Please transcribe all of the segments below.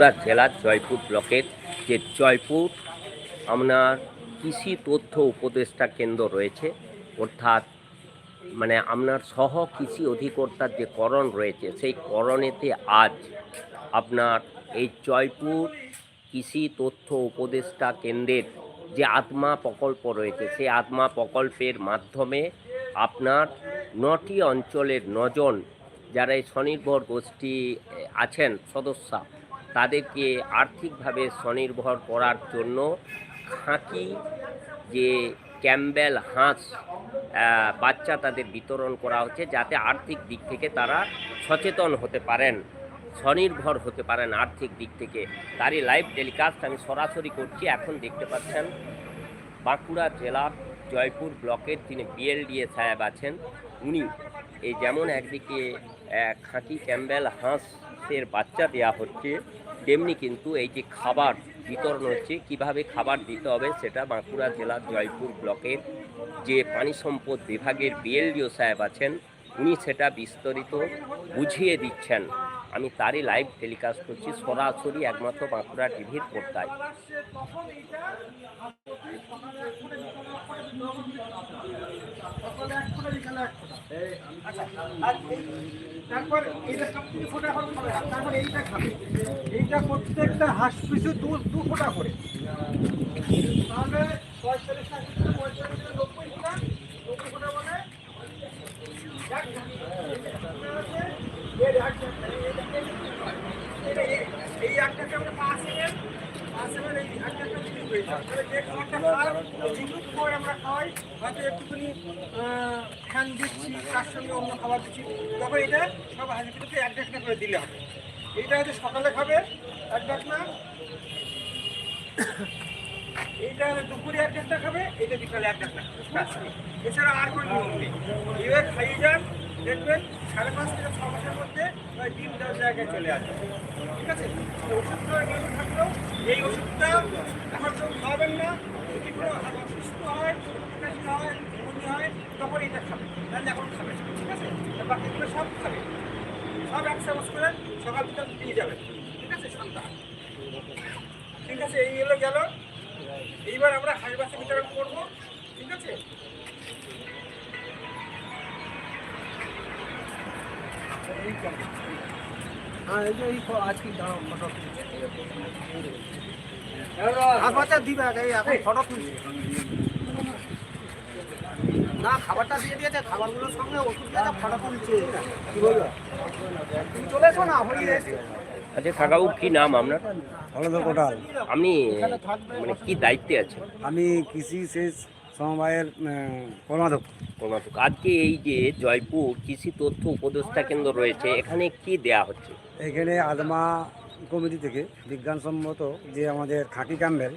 বাঁকুড়া জেলার জয়পুর ব্লকের যে জয়পুর আপনার কৃষি তথ্য উপদেষ্টা কেন্দ্র রয়েছে, অর্থাৎ মানে আপনার সহ কৃষি অধিকর্তার যে করণ রয়েছে, সেই করণেতে আজ আপনার এই জয়পুর কৃষি তথ্য উপদেষ্টা কেন্দ্রের যে আত্মা প্রকল্প রয়েছে, সেই আত্মা প্রকল্পের মাধ্যমে আপনার নটি অঞ্চলের নজন যারা এই স্বনির্ভর গোষ্ঠী আছেন, সদস্য তাদেরকে আর্থিকভাবে স্বনির্ভর করার জন্য খাঁকি যে ক্যাম্বেল হাঁস বাচ্চা তাদের বিতরণ করা হচ্ছে যাতে আর্থিক দিক থেকে তারা সচেতন হতে পারেন, স্বনির্ভর হতে পারেন আর্থিক দিক থেকে। তারই লাইভ টেলিকাস্ট আমি সরাসরি করছি, এখন দেখতে পাচ্ছেন বাঁকুড়া জেলার জয়পুর ব্লকের তিনি বিএলডিএ সাহেব আছেন, উনি এই যেমন একদিকে খাঁটি ক্যাম্বেল হাঁসের বাচ্চা দেওয়া হচ্ছে তেমনি কিন্তু এই যে খাবার বিতরণ হচ্ছে, কীভাবে খাবার দিতে হবে সেটা বাঁকুড়া জেলার জয়পুর ব্লকের যে পানি সম্পদ বিভাগের বিএলডিও সাহেব আছেন, উনি সেটা বিস্তারিত বুঝিয়ে দিচ্ছেন। আমি তারই লাইভ টেলিকাস্ট করছি সরাসরি একমাত্র বাঁকুড়া টিভির পর্দায়। এইটা প্রত্যেকটা করে এক এর এক এটা এই- এই একটাকে আমরা পাঁচ এমএল পাঁচ এমএল এই একটাকে বিক্রি করে দিই। তাহলে যে খাবারটা খাই যেটুকু খাবার আমরা খাই হয়তো একটুখানি ফ্যান দিচ্ছি তার সঙ্গে অন্য খাবার দিচ্ছি তখন এটা সব ভিতরে এক ডাকনা করে দিলে হবে এইটা হচ্ছে সকালে খাবে এক ডাকনা এইটা দুপুরে এক খাবে এটা বিকালে এক ব্যাস। এছাড়া আর কোনো নিয়ম নেই এবার খাইয়ে যান, দেখবেন সাড়ে পাঁচ থেকে ছ মাসের মধ্যে প্রায় ডিম দেওয়ার জায়গায় চলে আসবে। ঠিক আছে? তো ওষুধটা নিয়ম থাকলেও এই ওষুধটা এখন কেউ খাওয়াবেন না। যদি কোনো অসুস্থ হয় কাশি হয় বমি হয়, তখন এটা খাবে তাহলে এখন খাবে ঠিক আছে? বাকিগুলো সব খাবে সব এক চামচ করে সকাল বিকাল দিয়ে যাবে ঠিক আছে, সন্ধ্যা? ঠিক আছে, এই হলো গেল। এইবার আমরা হাঁস বিতরণ করব। ঠিক আছে? হ্যাঁ এই যে এই আজকে দিবে এখন ফটো তুলছি। না খাবারটা দিয়ে দিয়েছে খাবারগুলোর সঙ্গে ওষুধ দিয়ে ফটো তুলছে। কি বলব তুমি চলে এসো না আচ্ছা কাকাবু কি নাম আপনার? হলদর কোটাল। আপনি মানে কি দায়িত্বে আছেন? আমি কৃষি সেচ সমবায়ের কর্মাধ্যক্ষ আজকে এই যে জয়পুর কৃষি তথ্য উপদেষ্টা কেন্দ্র রয়েছে এখানে কি দেয়া হচ্ছে? এখানে আদমা কমিটি থেকে বিজ্ঞানসম্মত যে আমাদের খাঁটি ক্যাম্বেল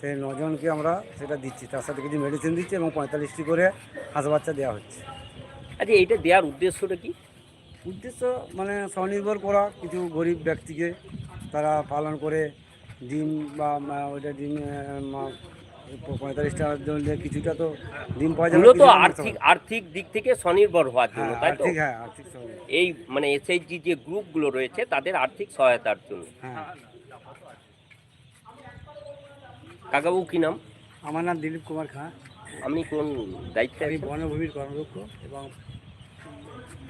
সেই নজনকে আমরা সেটা দিচ্ছি। তার সাথে কিছু মেডিসিন দিচ্ছি এবং পঁয়তাল্লিশটি করে হাঁস বাচ্চা দেওয়া হচ্ছে। আচ্ছা এইটা দেওয়ার উদ্দেশ্যটা কি? উদ্দেশ্য মানে স্বনির্ভর করা কিছু গরিব ব্যক্তিকে তারা পালন করে ডিম বা ওইটা ডিম মা- জন্য কিছুটা তো দিন পাওয়া যাবে মূলত আর্থিক আর্থিক দিক থেকে স্বনির্ভর হওয়ার জন্য হ্যাঁ তাই তো? হ্যাঁ আর্থিক। এই মানে এসএইচজি যে গ্রুপগুলো রয়েছে তাদের আর্থিক সহায়তার জন্য। হ্যাঁ। কাকাবু কি নাম? আমার নাম দিলীপ কুমার খাঁ। আমি কোন দায়িত্বে আমি বনভূমির কর্মদক্ষ এবং এই আছি আমি আছি কিষানের সভাপতি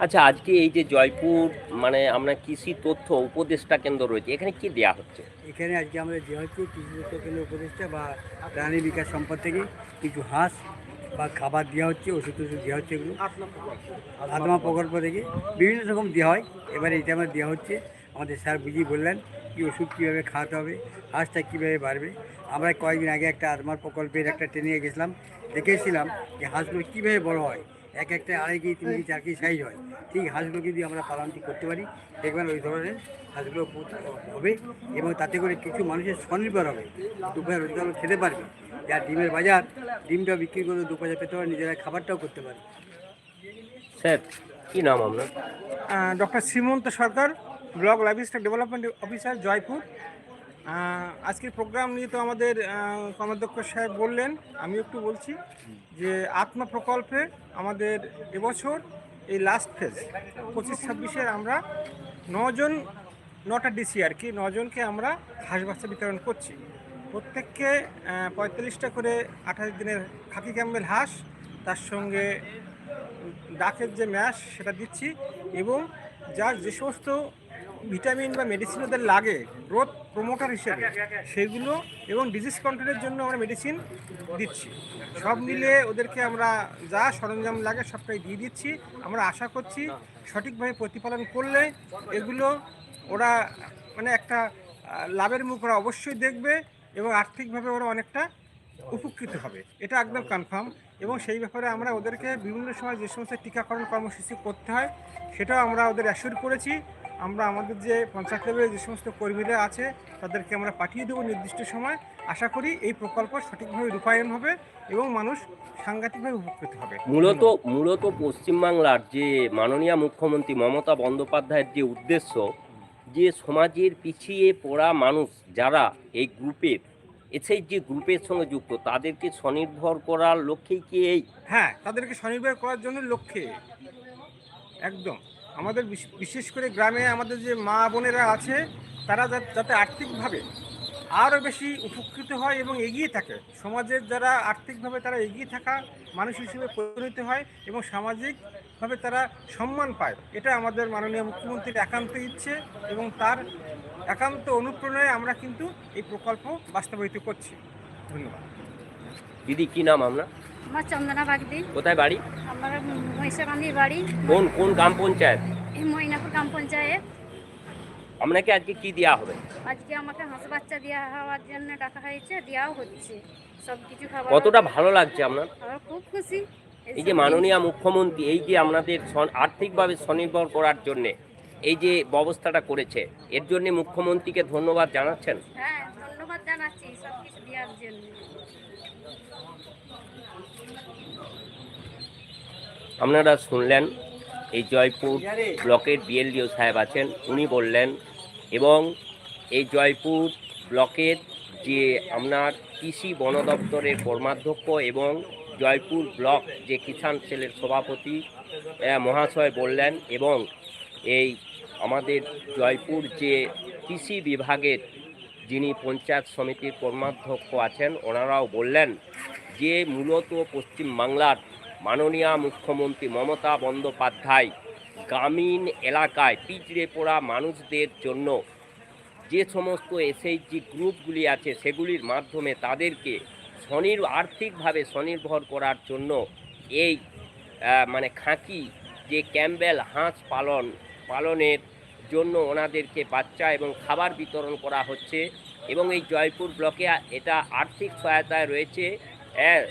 আচ্ছা আজকে এই যে জয়পুর মানে আমরা কৃষি তথ্য উপদেষ্টা কেন্দ্র রয়েছে এখানে কি দেয়া হচ্ছে? এখানে আজকে আমাদের হচ্ছে কৃষি দপ্তর কেন্দ্র উপদেষ্টা বা প্রাণী বিকাশ সম্পদ থেকে কিছু হাঁস বা খাবার দেওয়া হচ্ছে ওষুধ টষুধ দেওয়া হচ্ছে এগুলো। আত্মা প্রকল্প? থেকে বিভিন্ন রকম দেওয়া হয়। এবার এটা আমার দেওয়া হচ্ছে। আমাদের স্যার বুঝিয়ে বললেন কি ওষুধ কীভাবে খাওয়াতে হবে হাঁসটা কীভাবে বাড়বে। আমরা কয়েকদিন আগে একটা আত্মার প্রকল্পের একটা ট্রেনিংয়ে গেছিলাম দেখেছিলাম যে হাঁসগুলো কীভাবে বড় হয়। এক একটা আড়াই কেজি তিন কেজি চার কেজি সাইজ হয়। ঠিক হাঁসগুলো যদি আমরা পালনটি করতে পারি দেখবেন ওই ধরনের হাঁসগুলো হবে এবং তাতে করে কিছু মানুষের স্বনির্ভর হবে। দুপুরে রোজগার করে খেতে পারবে। যার ডিমের বাজার ডিমটা বিক্রি করে দু পয়সা পেতে পারে নিজেরা খাবারটাও করতে পারে স্যার কি নাম আপনার? Doctor Srimanta Sarkar block livestock development officer Jaipur. আজকের প্রোগ্রাম নিয়ে তো আমাদের আহ, কর্মাধ্যক্ষ সাহেব বললেন আমি একটু বলছি যে আত্মা প্রকল্পে আমাদের এবছর এই লাস্ট ফেজ পঁচিশ ছাব্বিশের আমরা নজন নটা ডিসি আর কি নজনকে আমরা হাঁস বাচ্চা বিতরণ করছি। প্রত্যেককে পঁয়তাল্লিশটা করে আঠাশ দিনের খাকি ক্যাম্বেল হাঁস তার সঙ্গে ডাকের যে ম্যাশ সেটা দিচ্ছি এবং যার যে সমস্ত ভিটামিন বা মেডিসিন ওদের লাগে গ্রোথ প্রমোটার হিসেবে। সেগুলো এবং ডিজিজ কন্ট্রোলের জন্য আমরা মেডিসিন দিচ্ছি। সব মিলিয়ে ওদেরকে আমরা যা সরঞ্জাম লাগে সবটাই দিয়ে দিচ্ছি। আমরা আশা করছি সঠিকভাবে প্রতিপালন করলে এগুলো ওরা মানে একটা লাভের মুখ ওরা অবশ্যই দেখবে এবং আর্থিকভাবে ওরা অনেকটা উপকৃত হবে। এটা একদম কনফার্ম এবং সেই ব্যাপারে আমরা ওদেরকে বিভিন্ন সময় যে সমস্ত টিকাকরণ কর্মসূচি করতে হয়, সেটাও আমরা ওদের অ্যাসিওর করেছি। আমরা আমাদের যে পঞ্চায়েত লেভেলে যে সমস্ত কর্মীরা আছে তাদেরকে আমরা পাঠিয়ে দেবো নির্দিষ্ট সময়। আশা করি এই প্রকল্প সঠিকভাবে রূপায়ণ হবে এবং মানুষ সাংঘাতিকভাবে উপকৃত হবে। মূলত মূলত পশ্চিমবাংলার যে মাননীয় মুখ্যমন্ত্রী মমতা বন্দ্যোপাধ্যায়ের যে উদ্দেশ্য যে সমাজের পিছিয়ে পড়া মানুষ যারা এই গ্রুপের এসেই যে গ্রুপের সঙ্গে যুক্ত তাদেরকে স্বনির্ভর করার লক্ষ্যেই কি এই? হ্যাঁ তাদেরকে স্বনির্ভর করার জন্য লক্ষ্যে। একদম। আমাদের বিশ- বিশেষ করে গ্রামে আমাদের যে মা বোনেরা আছে, তারা যাতে আর্থিকভাবে আরও বেশি উপকৃত হয় এবং এগিয়ে থাকে। সমাজের যারা আর্থিকভাবে তারা এগিয়ে থাকা মানুষ হিসেবে পরিণত হয় এবং সামাজিকভাবে তারা সম্মান পায়, এটা আমাদের মাননীয় মুখ্যমন্ত্রীর একান্ত ইচ্ছে এবং তার একান্ত অনুপ্রেরণায় আমরা কিন্তু এই প্রকল্প বাস্তবায়িত করছি। ধন্যবাদ। দিদি, কি নাম আমরা আমার চন্দনা বাগদি। কোথায় বাড়ি? আমার মহিষাকান্দির বাড়ি। কোন কোন গ্রাম পঞ্চায়েত? এই মইনাপুর গ্রাম পঞ্চায়েত। আপনাকে আজকে কি দেওয়া হবে? আজকে আমাকে হাঁস বাচ্চা দেওয়া হওয়ার জন্য ডাকা হয়েছে দেওয়াও হচ্ছে। সব কিছু খাবার কতটা ভালো লাগছে আপনার? আমার খুব খুশি। এই যে মাননীয় মুখ্যমন্ত্রী এই যে আপনাদের আর্থিকভাবে স্বনির্ভর করার জন্যে এই যে ব্যবস্থাটা করেছে এর জন্য মুখ্যমন্ত্রীকে ধন্যবাদ জানাচ্ছেন? হ্যাঁ ধন্যবাদ জানাচ্ছি সব কিছু দেওয়ার জন্য। আপনারা শুনলেন এই জয়পুর ব্লকের বিএলডিও সাহেব আছেন, উনি বললেন এবং এই জয়পুর ব্লকের যে আপনার কৃষি বন দপ্তরের কর্মাধ্যক্ষ এবং জয়পুর ব্লক যে কিষাণ সেলের সভাপতি মহাশয় বললেন এবং এই আমাদের জয়পুর যে কৃষি বিভাগের যিনি পঞ্চায়েত সমিতির কর্মাধ্যক্ষ আছেন, ওনারাও বললেন যে মূলত পশ্চিমবাংলার মাননীয় মুখ্যমন্ত্রী মমতা বন্দ্যোপাধ্যায় গ্রামীণ এলাকায় পিছড়ে পড়া মানুষদের জন্য যে সমস্ত এসএইচজি গ্রুপগুলি আছে সেগুলির মাধ্যমে তাদেরকে স্বনির আর্থিকভাবে স্বনির্ভর করার জন্য এই মানে খাঁকি যে ক্যাম্বেল হাঁস পালন পালনের জন্য ওনাদেরকে বাচ্চা এবং খাবার বিতরণ করা হচ্ছে এবং এই জয়পুর ব্লকে এটা আর্থিক সহায়তায় রয়েছে। আহ,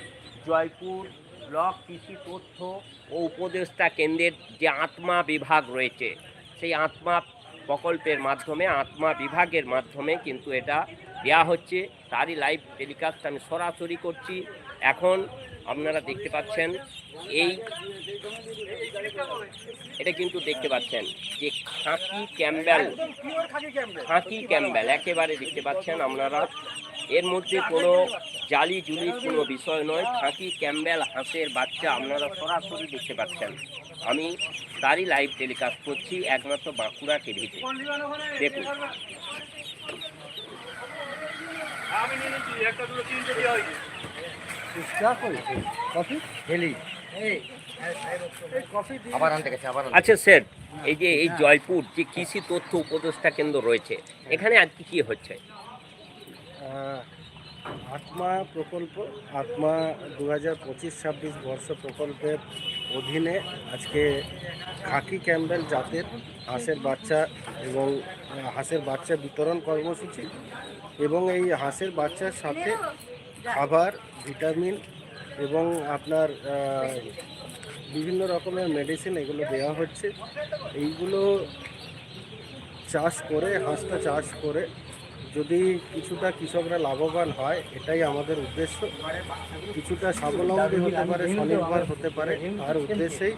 জয়পুর ব্লক কৃষি তথ্য ও উপদেষ্টা কেন্দ্রের যে আত্মা বিভাগ রয়েছে সেই আত্মা প্রকল্পের মাধ্যমে আত্মা বিভাগের মাধ্যমে কিন্তু এটা দেওয়া হচ্ছে। তারই লাইভ টেলিকাস্ট আমি সরাসরি করছি। এখন আপনারা দেখতে পাচ্ছেন এই এটা কিন্তু দেখতে পাচ্ছেন যে খাঁকি ক্যাম্বেল খাঁকি ক্যাম্বেল একেবারে দেখতে পাচ্ছেন আপনারা। এর মধ্যে কোনো জালি জুলির কোনো বিষয় নয় খাঁকি ক্যাম্বেল হাঁসের বাচ্চা আপনারা সরাসরি দেখতে পাচ্ছেন। আমি তারই লাইভ টেলিকাস্ট করছি একমাত্র বাঁকুড়া টিভিতে দেখুন। কফি হেলি আবার আনতে গেছে আবার আচ্ছা স্যার এই যে এই জয়পুর যে কৃষি তথ্য উপদেষ্টা কেন্দ্র রয়েছে এখানে আজকে কি হচ্ছে? আত্মা প্রকল্প, আত্মা দু হাজার পঁচিশ ছাব্বিশ বর্ষ প্রকল্পের অধীনে আজকে খাকি ক্যাম্বেল জাতের হাঁসের বাচ্চা এবং হাঁসের বাচ্চা বিতরণ কর্মসূচি এবং এই হাঁসের বাচ্চার সাথে খাবার, ভিটামিন এবং আপনার বিভিন্ন রকমের মেডিসিন এগুলো দেওয়া হচ্ছে। এইগুলো চাষ করে, হাঁসটা চাষ করে যদি কিছুটা কৃষকরা লাভবান হয়, এটাই আমাদের উদ্দেশ্য। কিছুটা স্বাবলম্বী হতে পারে, স্বনির্ভর হতে পারে আর উদ্দেশ্যেই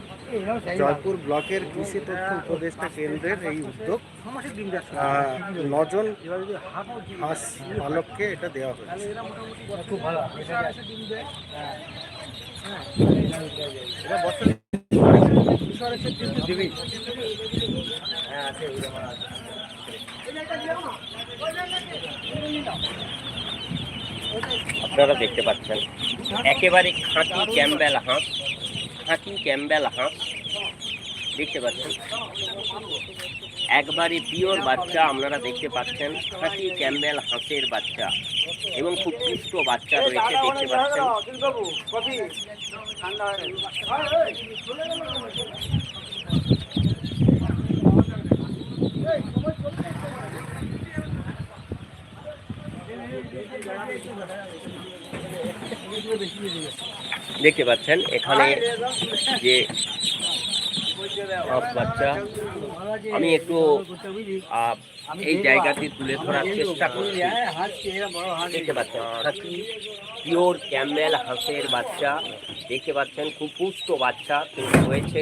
জয়পুর ব্লকের কৃষি তথ্য উপদেষ্টা কেন্দ্রের এই উদ্যোগ নজন হাঁস পালককে এটা দেওয়া হয়েছে। খুব ভালো এটা বছরে দিবি আপনারা দেখতে পাচ্ছেন, একেবারে খাঁটি ক্যাম্বেল হাঁস, খাঁটি ক্যাম্বেল হাঁস, দেখতে পাচ্ছেন। একবারে পিওর বাচ্চা আপনারা দেখতে পাচ্ছেন, খাঁটি ক্যাম্বেল হাঁসের বাচ্চা এবং খুব পুষ্ট বাচ্চা রয়েছে, দেখতে পাচ্ছেন। দেখতে পাচ্ছেন, এখানে যে বাচ্চা, আমি একটু এই জায়গাটি তুলে ধরার চেষ্টা করছি। দেখতে পাচ্ছেন পিওর ক্যাম্বেল হাঁসের বাচ্চা। দেখতে পাচ্ছেন, খুব পুষ্ট বাচ্চা তৈরি হয়েছে।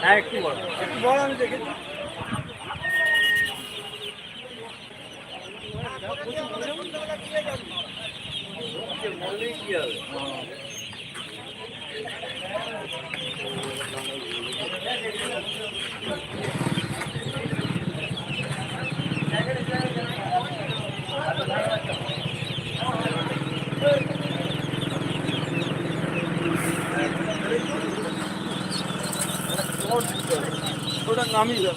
হ্যাঁ একটু বড়। একটু বড় আমি দেখেছি। ওটা নামিয়ে